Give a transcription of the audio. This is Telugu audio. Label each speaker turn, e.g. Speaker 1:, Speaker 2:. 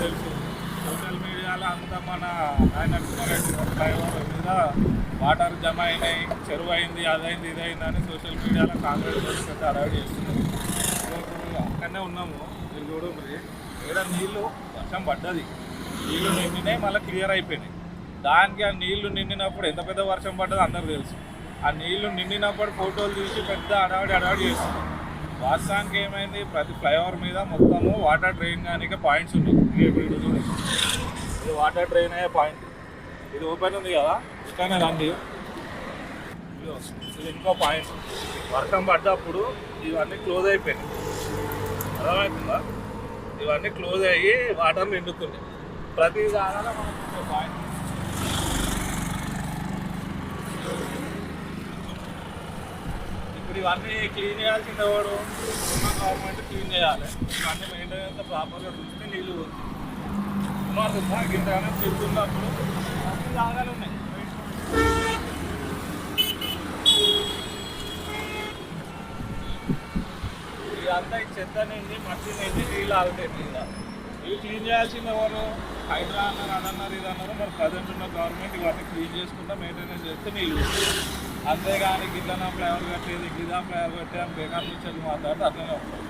Speaker 1: తెలుసు సోషల్ మీడియాలో అంతా మన ఆయన ఫ్లైఓవర్ మీద వాటర్ జమ అయినాయి చెరువు అయింది అదైంది ఇదైంది అని సోషల్ మీడియాలో కాంగ్రెస్ వాళ్ళు పెద్ద అడవి చేస్తున్నారు. అక్కడనే ఉన్నాము మీరు చూడండి ఇక్కడ నీళ్ళు వర్షం పడ్డది. నీళ్ళు నిండినాయి మళ్ళీ క్లియర్ అయిపోయినాయి. దానికి ఆ నీళ్ళు నిండినప్పుడు ఎంత పెద్ద వర్షం పడ్డదో అందరూ తెలుసు. ఆ నీళ్ళు నిండినప్పుడు ఫోటోలు తీసి పెద్ద అడవాడి అడవాడి చేస్తున్నారు. వాస్తవానికి ఏమైంది ప్రతి ఫ్లైఓవర్ మీద మొత్తము వాటర్ డ్రైన్ కానీ పాయింట్స్ ఉన్నాయి. ఇవి వీడు ఇది వాటర్ డ్రైన్ అయ్యే పాయింట్. ఇది ఓపెన్ ఉంది కదా? ఇక్కడనే రండి. ఇది ఇంకో పాయింట్. వర్షం పడ్డప్పుడు ఇవన్నీ క్లోజ్ అయిపోయినాయి. అర్థమవుతుందా? ఇవన్నీ క్లోజ్ అయ్యి వాటర్ నిండుతున్నాయి ప్రతి దానిలో మనకు పాయింట్. ఇప్పుడు ఇవన్నీ క్లీన్ చేయాల్సింది ఎవడు గవర్నమెంట్ క్లీన్ చేయాలి. ఇవన్నీ మెయింటెనెన్స్ ప్రాపర్గా చూస్తే నీళ్ళు మారుతుందా ఇంతగానో తిరుగుతున్నప్పుడు అన్ని జాగాలు ఉన్నాయి. ఇదంతా ఈ చెత్త నిండి మట్టి నిండి నీళ్ళు ఆగుతాయి మీద ఇవి క్లీన్ చేయాల్సింది ఎవరు? హైడ్రా అన్నారు అదన్నారు ఇది అన్నారు మరి ప్రజెంట్ ఉన్న గవర్నమెంట్ ఇవన్నీ క్లీన్ చేసుకుంటా మెయింటెనెన్స్ చేస్తే నీళ్ళు వస్తాయి. అంతేగాని గిట్లనా ఫ్లైఓవర్ కట్టేది గిదా ఫ్లైఓవర్ కట్టేది బేకార్ నుంచి మాట్లాడితే అట్లనే ఉంటుంది